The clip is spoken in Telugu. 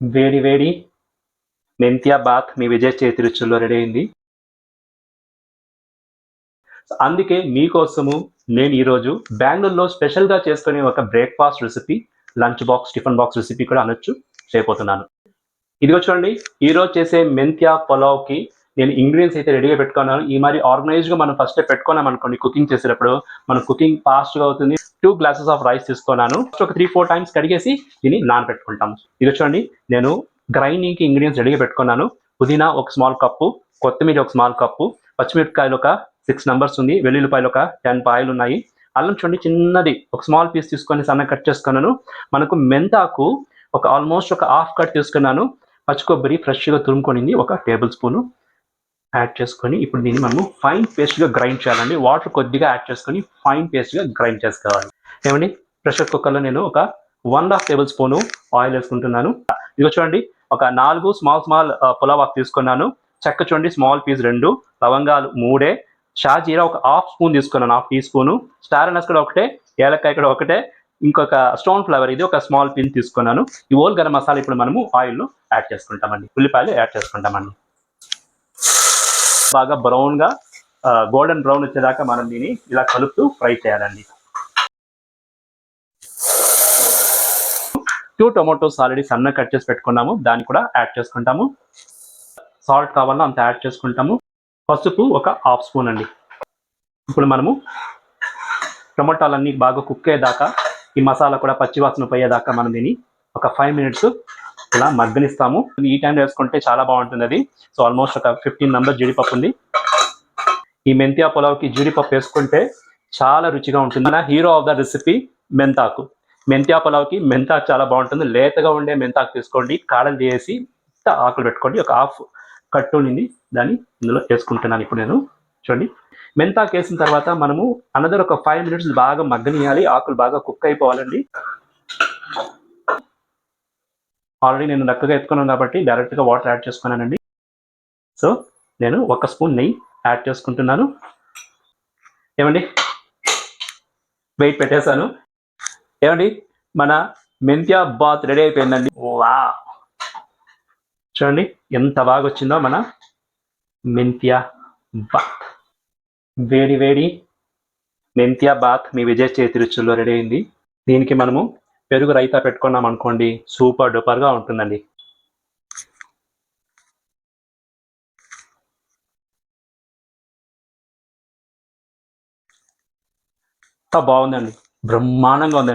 వేడి వేడి మెంతియా బాత్ మీ విజయ్ చేతి రుచుల్లో రెడీ అయింది అందుకే మీకోసము నేను ఈరోజు బెంగళూరులో స్పెషల్గా చేసుకునే ఒక breakfast recipe lunch box tiffin box recipe కూడా అనొచ్చు. చేయబోతున్నాను ఇదిగో చూడండి ఈరోజు చేసే మెంత్యా పులావ్కి నేను ఇంగ్రీడియంట్స్ అయితే రెడీగా పెట్టుకున్నాను. ఈ మరి ఆర్గనైజ్గా మనం ఫస్ట్ పెట్టుకున్నాం అనుకోండి కుకింగ్ చేసేటప్పుడు మన కుకింగ్ ఫాస్ట్గా అవుతుంది. టూ గ్లాసెస్ ఆఫ్ రైస్ తీసుకున్నాను. ఒక త్రీ ఫోర్ టైమ్స్ కడిగేసి దీన్ని నానబెట్టుకుంటాం. ఇది చూడండి నేను గ్రైండింగ్కి ఇంగ్రీడియంట్స్ రెడీగా పెట్టుకున్నాను. పుదీనా ఒక స్మాల్ కప్పు కొత్తిమీర ఒక స్మాల్ కప్పు పచ్చిమిరపకాయలు ఒక సిక్స్ నెంబర్స్ ఉంది వెల్లుల్లిపాయలు ఒక టెన్ పాయలు ఉన్నాయి. అల్లం చూడండి చిన్నది ఒక స్మాల్ పీస్ తీసుకొని సన్న కట్ చేసుకున్నాను. మనకు మెంతాకు ఒక ఆల్మోస్ట్ ఒక హాఫ్ కట్ తీసుకున్నాను. పచ్చి కొబ్బరి ఫ్రెష్గా తురుముకొనింది ఒక టేబుల్ స్పూను యాడ్ చేసుకొని ఇప్పుడు దీన్ని మనము ఫైన్ పేస్ట్గా గ్రైండ్ చేయాలండి. వాటర్ కొద్దిగా యాడ్ చేసుకొని ఫైన్ పేస్ట్గా గ్రైండ్ చేసుకోవాలి. ఏమండి? ప్రెషర్ కుక్కర్లో నేను ఒక one half tablespoon oil వేసుకుంటున్నాను. ఇక చూడండి ఒక నాలుగు స్మాల్ స్మాల్ పులావ్ తీసుకున్నాను. చెక్క చూడండి స్మాల్ పీస్ రెండు లవంగాలు మూడే. షాజీరా ఒక హాఫ్ స్పూన్ తీసుకున్నాను half teaspoon star anise కూడా ఒకటే ఏలక్కాయ కూడా ఒకటే. ఇంకొక స్టోన్ ఫ్లవర్ ఇది ఒక స్మాల్ పిన్ తీసుకున్నాను. ఈ ఓల్ గరం మసాలా ఇప్పుడు మనము ఆయిల్లో యాడ్ చేసుకుంటామండి. ఉల్లిపాయలు యాడ్ చేసుకుంటామండి. బాగా బ్రౌన్గా గోల్డెన్ బ్రౌన్ వచ్చేదాకా మనం దీన్ని ఇలా కలుపుతూ ఫ్రై చేయాలండి. టూ టొమాటోస్ ఆల్రెడీ సన్న కట్ చేసి పెట్టుకున్నాము. దాన్ని కూడా యాడ్ చేసుకుంటాము. సాల్ట్ కావాలో అంత యాడ్ చేసుకుంటాము. పసుపు ఒక హాఫ్ స్పూన్ అండి. ఇప్పుడు మనము టొమాటోలన్నీ బాగా కుక్ అయ్యేదాకా ఈ మసాలా కూడా పచ్చివాసన పోయేదాకా మనం దీన్ని ఒక ఫైవ్ మినిట్స్ ఇలా మగ్గనిస్తాము. ఈ టైం వేసుకుంటే చాలా బాగుంటుంది అది. సో ఆల్మోస్ట్ ఒక ఫిఫ్టీన్ మెంబర్స్ జీడిపప్పు ఉంది. ఈ మెంతియా పులావ్కి జీడిపప్పు వేసుకుంటే చాలా రుచిగా ఉంటుంది. మన హీరో ఆఫ్ ద రెసిపీ మెంతాకు. మెంతియా పులావ్కి మెంతాకు చాలా బాగుంటుంది. లేతగా ఉండే మెంతాకు తీసుకోండి. కాడలు చేసి ఆకులు పెట్టుకోండి. ఒక హాఫ్ కట్టు నింది దాన్ని ఇందులో వేసుకుంటున్నాను ఇప్పుడు నేను. చూడండి. మెంతాకు వేసిన తర్వాత మనము అనదర్ ఒక ఫైవ్ మినిట్స్ బాగా మగ్గనియాలి. ఆకులు బాగా కుక్ అయిపోవాలండి. ఆల్రెడీ నేను నక్కగా ఎత్తుకున్నాను కాబట్టి డైరెక్ట్గా వాటర్ యాడ్ చేసుకున్నానండి. సో నేను ఒక స్పూన్ నెయ్యి యాడ్ చేసుకుంటున్నాను. ఏమండి? వెయిట్ పెట్టేశాను. ఏమండి? మన మెంత్యా బాత్ రెడీ అయిపోయిందండి. వా చూడండి ఎంత బాగా వచ్చిందో మన మెంత్యా బాత్ వేడి వేడి మెంత్యా బాత్ మీ విజయ చేతి రుచుల్లో రెడీ అయింది. దీనికి మనము పెరుగు రైతా పెట్టుకున్నాం అనుకోండి సూపర్ డూపర్గా ఉంటుందండి. బాగుందండి. బ్రహ్మాండంగా ఉందండి.